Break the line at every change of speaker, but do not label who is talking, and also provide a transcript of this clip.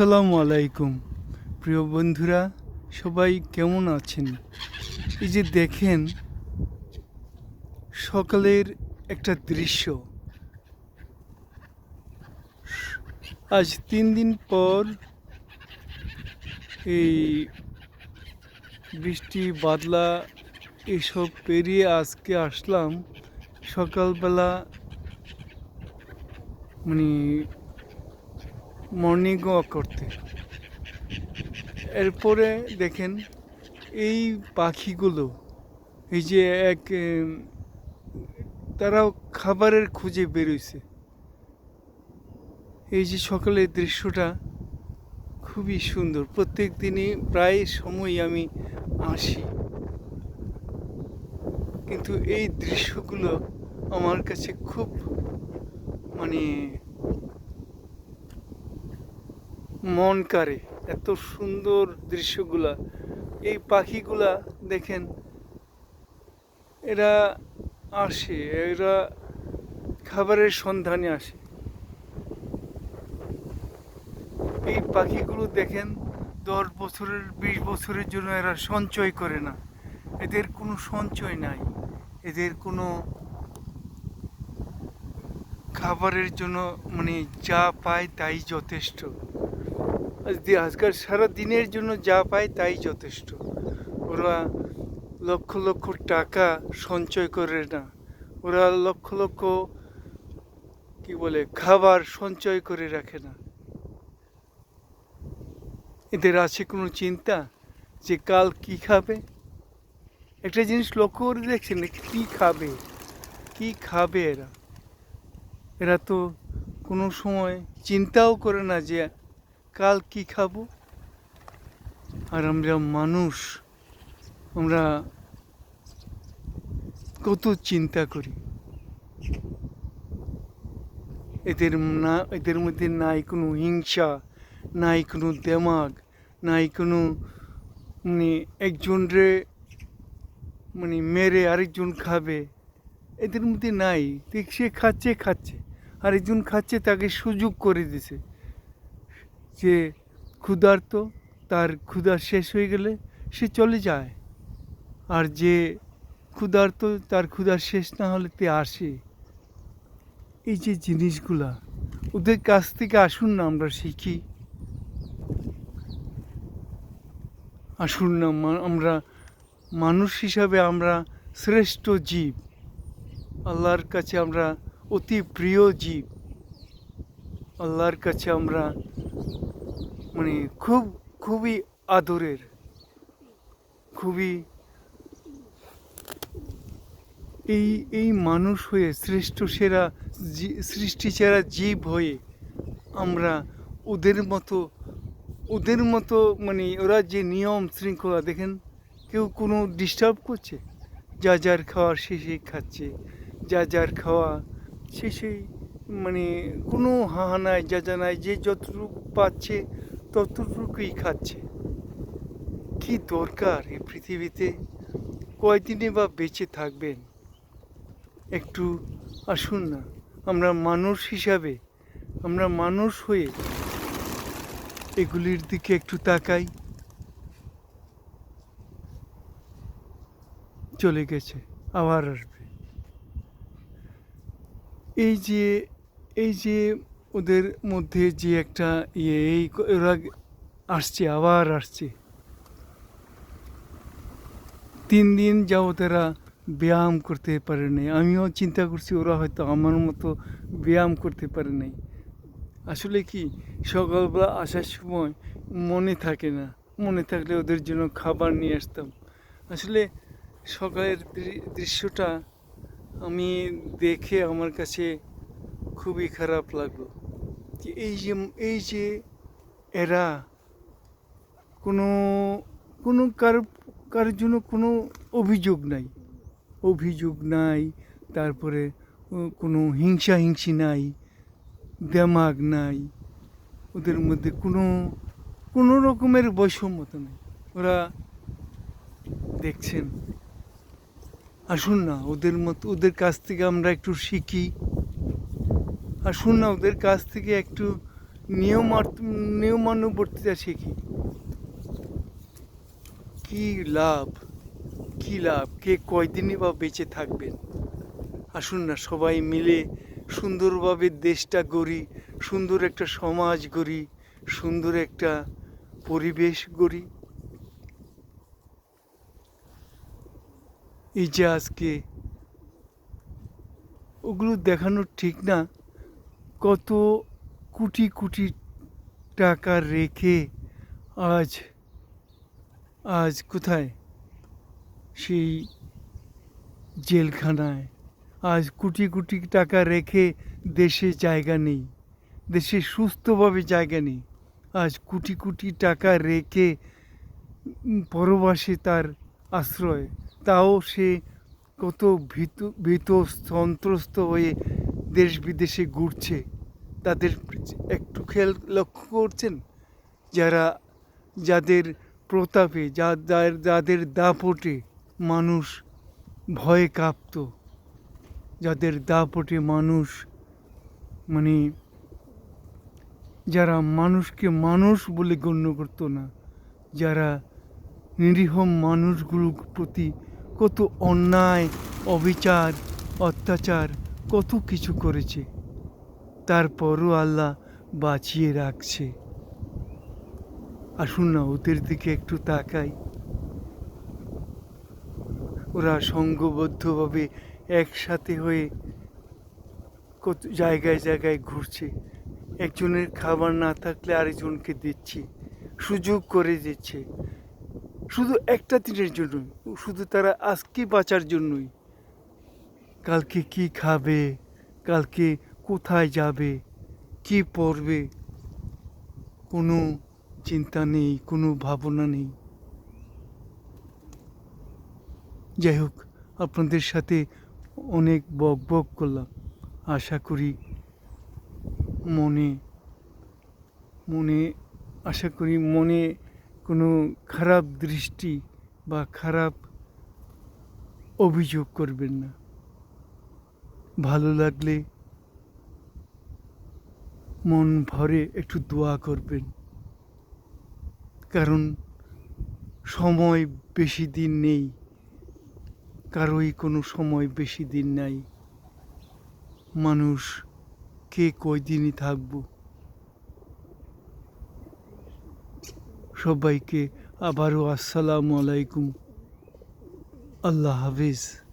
আসসালামু আলাইকুম। প্রিয় বন্ধুরা, সবাই কেমন আছেন? এই যে দেখেন, সকালের একটা দৃশ্য। আজ তিন দিন পর এই বৃষ্টি, বাদলা এসব পেরিয়ে আজকে আসলাম সকালবেলা মানে মর্নিং ওয়াক করতে। এরপরে দেখেন, এই পাখিগুলো, এই যে এক তারাও খাবারের খুঁজে বেরোইছে। এই যে সকালের দৃশ্যটা খুবই সুন্দর। প্রত্যেক দিনই প্রায় সময় আমি আসি। কিন্তু এই দৃশ্যগুলো আমার কাছে খুব মানে মন কাড়ে, এত সুন্দর দৃশ্যগুলা। এই পাখিগুলা দেখেন, এরা আসে, এরা খাবারের সন্ধানে আসে। এই পাখিগুলো দেখেন, দশ বছরের, বিশ বছরের জন্য এরা সঞ্চয় করে না। এদের কোনো সঞ্চয় নাই। এদের কোনো খাবারের জন্য মানে যা পায় তাই যথেষ্ট। আজকাল সারা দিনের জন্য যা পায় তাই যথেষ্ট। ওরা লক্ষ লক্ষ টাকা সঞ্চয় করে না। ওরা লক্ষ লক্ষ, কি বলে, খাবার সঞ্চয় করে রাখে না। এদের আছে কোনো চিন্তা যে কাল কি খাবে? একটা জিনিস লক্ষ্য করে দেখছেন কি খাবে? কি খাবে এরা? এরা তো কোনো সময় চিন্তাও করে না যে কাল কি খাব? আর আমরা মানুষ, আমরা কত চিন্তা করি। এদের না, এদের মধ্যে নাই কোনো হিংসা, নাই কোনো দেমাগ, নাই কোনো মানে একজন রে মানে মেরে আরেকজন খাবে। এদের মধ্যে নাই। সে খাচ্ছে খাচ্ছে। আরেকজন খাচ্ছে, তাকে সুযোগ করে দিছে। যে ক্ষুধার্ত, তার ক্ষুধা শেষ হয়ে গেলে সে চলে যায়। আর যে ক্ষুধার্ত, তার ক্ষুধা শেষ না হলে তে আসে। এই যে জিনিসগুলা, ওদের কাছ থেকে আসুন না আমরা শিখি। আসুন না আমরা মানুষ হিসাবে আমরা শ্রেষ্ঠ জীব। আল্লাহর কাছে আমরা অতি প্রিয় জীব। আল্লাহর কাছে আমরা মানে খুব, খুবই আদরের, খুবই এই এই মানুষ হয়ে শ্রেষ্ঠ সেরা সৃষ্টি সেরা জীব হয়ে আমরা ওদের মতো ওদের মতো মানে ওরা যে নিয়ম শৃঙ্খলা দেখেন, কেউ কোনো ডিস্টার্ব করছে? যা যার খাওয়ার শেষে খাচ্ছে, যা যার খাওয়া শেষে মানে কোনো হাহা নাই যা যা নাই, যে যতটুকু পাচ্ছে ততটুকুই খাচ্ছে। কি দরকার এই পৃথিবীতে? কয়দিনে বা বেঁচে থাকবেন? একটু আসুন না, আমরা মানুষ হিসাবে, আমরা মানুষ হয়ে এগুলির দিকে একটু তাকাই। চলে গেছে, আবার আসবে। এই যে এই যে ওদের মধ্যে যে একটা ইয়ে এই ওরা আসছে, আবার আসছে। তিন দিন যাবত এরা ব্যায়াম করতে পারে নাই। আমিও চিন্তা করছি ওরা হয়তো আমার মতো ব্যায়াম করতে পারে নাই। আসলে কি, সকালবেলা আসার সময় মনে থাকে না। মনে থাকলে ওদের জন্য খাবার নিয়ে আসতাম। আসলে সকালের দৃশ্যটা আমি দেখে আমার কাছে খুবই খারাপ লাগল। যে এই যে এই যে এরা কোনো কোনো কার কারোর জন্য কোনো অভিযোগ নাই। অভিযোগ নাই, তারপরে কোনো হিংসা হিংসি নাই, দেমাগ নাই, ওদের মধ্যে কোনো কোনো রকমের বৈষম্যতা নেই। ওরা দেখছেন। আসুন না, ওদের মতো, ওদের কাছ থেকে আমরা একটু শিখি। আসুন না, ওদের কাছ থেকে একটু নিয়ম নিয়মানুবর্তিতা শিখি। কি লাভ? কি লাভ? কে কয়দিনই বা বেঁচে থাকবেন? আসুন না, সবাই মিলে সুন্দরভাবে দেশটা গড়ি, সুন্দর একটা সমাজ গড়ি, সুন্দর একটা পরিবেশ গড়ি। এই যে আজকে, ওগুলো দেখানো ঠিক না। কত কোটি কোটি টাকা রেখে আজ আজ কোথায়? সেই জেলখানায়। আজ কোটি কোটি টাকা রেখে দেশে জায়গা নেই, দেশে সুস্থভাবে জায়গা নেই। আজ কোটি কোটি টাকা রেখে পরবাসে তার আশ্রয়। তাও সে কত ভীত ভীত সন্ত্রস্ত হয়ে দেশ বিদেশে ঘুরছে। তাদের একটু খেয়াল লক্ষ্য করছেন? যারা, যাদের প্রতাপে, যা যার- যাদের দাপটে মানুষ ভয়ে কাঁপত, যাদের দাপটে মানুষ মানে যারা মানুষকে মানুষ বলে গণ্য করতো না, যারা নিরীহ মানুষগুলোর প্রতি কত অন্যায়, অবিচার, অত্যাচার, কত কিছু করেছে। তারপরও আল্লাহ বাঁচিয়ে রাখছে। আসুন না, ওদের দিকে একটু তাকাই। ওরা সঙ্গবদ্ধভাবে একসাথে হয়ে কত জায়গায় জায়গায় ঘুরছে। একজনের খাবার না থাকলে আরেকজনকে দিচ্ছে। সুযোগ করে দিচ্ছে। শুধু একটা দিনের জন্য শুধু তারা আজকে বাঁচার জন্যই। কালকে কি খাবে? কালকে কোথায় যাবে? কি পড়বে? কোনো চিন্তা নেই, কোনো ভাবনা নেই। যাই হোক, আপনাদের সাথে অনেক বক বক করলাম। আশা করি মনে মনে, আশা করি মনে কোনো খারাপ দৃষ্টি বা খারাপ অভিযোগ করবেন না। ভালো লাগলে মন ভরে একটু দোয়া করবেন। কারণ সময় বেশি দিন নেই, কারোই কোনো সময় বেশি দিন নাই। মানুষ কে কয়দিনই থাকব? সবাইকে আবারও আসসালামু আলাইকুম। আল্লাহ হাফিজ।